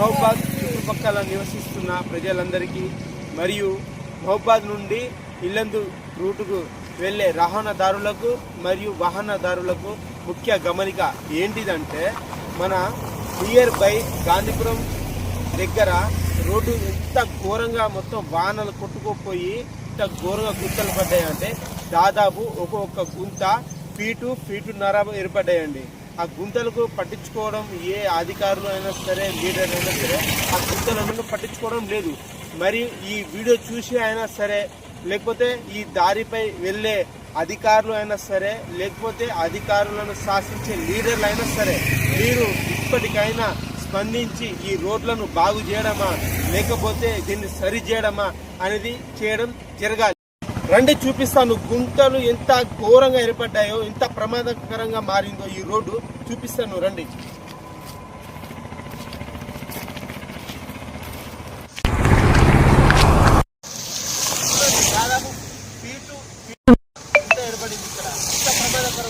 మహబాద్ చుట్టుపక్కల నివసిస్తున్న ప్రజలందరికీ మరియు మహబాద్ నుండి ఇల్లందు రూటుకు వెళ్ళే రవాణాదారులకు మరియు వాహనదారులకు ముఖ్య గమనిక ఏంటిదంటే మన నియర్ బై గాంధీపురం దగ్గర రోడ్డు ఎంత ఘోరంగా మొత్తం వాహనాలు కొట్టుకోపోయి ఇంత ఘోరంగా గుంతలు పడ్డాయంటే దాదాపు ఒక్కొక్క గుంత ఫీటు ఫీటున్నర ఏర్పడ్డాయండి. ఆ గుంతలకు పట్టించుకోవడం ఏ అధికారులు అయినా సరే లీడర్ అయినా సరే ఆ గుంతలను పట్టించుకోవడం లేదు. మరి ఈ వీడియో చూసి అయినా సరే లేకపోతే ఈ దారిపై వెళ్ళే అధికారులు అయినా సరే లేకపోతే అధికారులను శాసించే లీడర్లు అయినా సరే మీరు ఇప్పటికైనా స్పందించి ఈ రోడ్లను బాగు చేయడమా లేకపోతే దీన్ని సరి చేయడమా అనేది చేయడం జరగాలి. రండి చూపిస్తాను. గుంటలు ఎంత ఘోరంగా ఏర్పడ్డాయో ఎంత ప్రమాదకరంగా మారిందో ఈ రోడ్డు చూపిస్తాను. రండి.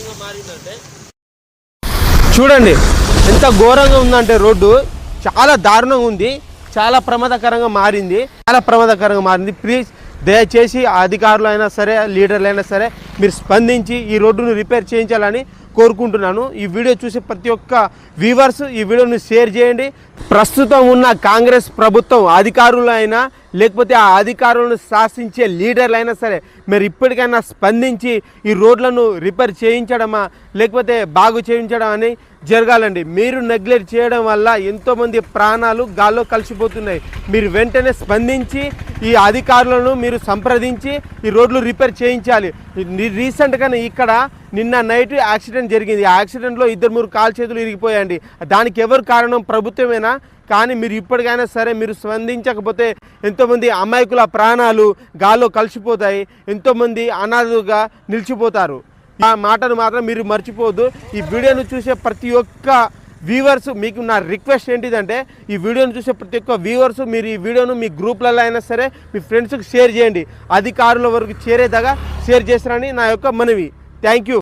ఎంత మారిందంటే? చూడండి ఎంత ఘోరంగా ఉందంటే రోడ్డు. చాలా దారుణంగా ఉంది. చాలా ప్రమాదకరంగా మారింది. చాలా ప్రమాదకరంగా మారింది. ప్లీజ్ దయచేసి అధికారులు అయినా సరే లీడర్లైనా సరే మీరు స్పందించి ఈ రోడ్డును రిపేర్ చేయించాలని కోరుకుంటున్నాను. ఈ వీడియో చూసే ప్రతి ఒక్క వ్యూవర్స్ ఈ వీడియోని షేర్ చేయండి. ప్రస్తుతం ఉన్న కాంగ్రెస్ ప్రభుత్వం అధికారులు అయినా లేకపోతే ఆ అధికారులను శాసించే లీడర్లు అయినా సరే మీరు ఇప్పటికైనా స్పందించి ఈ రోడ్లను రిపేర్ చేయించడమా లేకపోతే బాగు చేయించడం అని జరగాలండి. మీరు నెగ్లెక్ట్ చేయడం వల్ల ఎంతోమంది ప్రాణాలు గాల్లో కలిసిపోతున్నాయి. మీరు వెంటనే స్పందించి ఈ అధికారులను మీరు సంప్రదించి ఈ రోడ్లు రిపేర్ చేయించాలి. రీసెంట్గానే ఇక్కడ నిన్న నైట్ యాక్సిడెంట్ జరిగింది. ఆ యాక్సిడెంట్లో ఇద్దరు మూడు కాలు చేతులు ఇరిగిపోయాయండి. దానికి ఎవరు కారణం ప్రభుత్వమేనా? కానీ మీరు ఇప్పటికైనా సరే మీరు స్పందించకపోతే ఎంతోమంది అమాయకుల ప్రాణాలు గాల్లో కలిసిపోతాయి. ఎంతోమంది అనాథుగా నిలిచిపోతారు. ఆ మాటను మాత్రం మీరు మర్చిపోవద్దు. ఈ వీడియోను చూసే ప్రతి ఒక్క వ్యూవర్స్ మీకు నా రిక్వెస్ట్ ఏంటిదంటే ఈ వీడియోను చూసే ప్రతి ఒక్క వ్యూవర్స్ మీరు ఈ వీడియోను మీ గ్రూప్లలో అయినా సరే మీ ఫ్రెండ్స్కి షేర్ చేయండి. అధికారుల వరకు చేరేదాకా షేర్ చేస్తారని నా యొక్క మనవి. താങ്ക്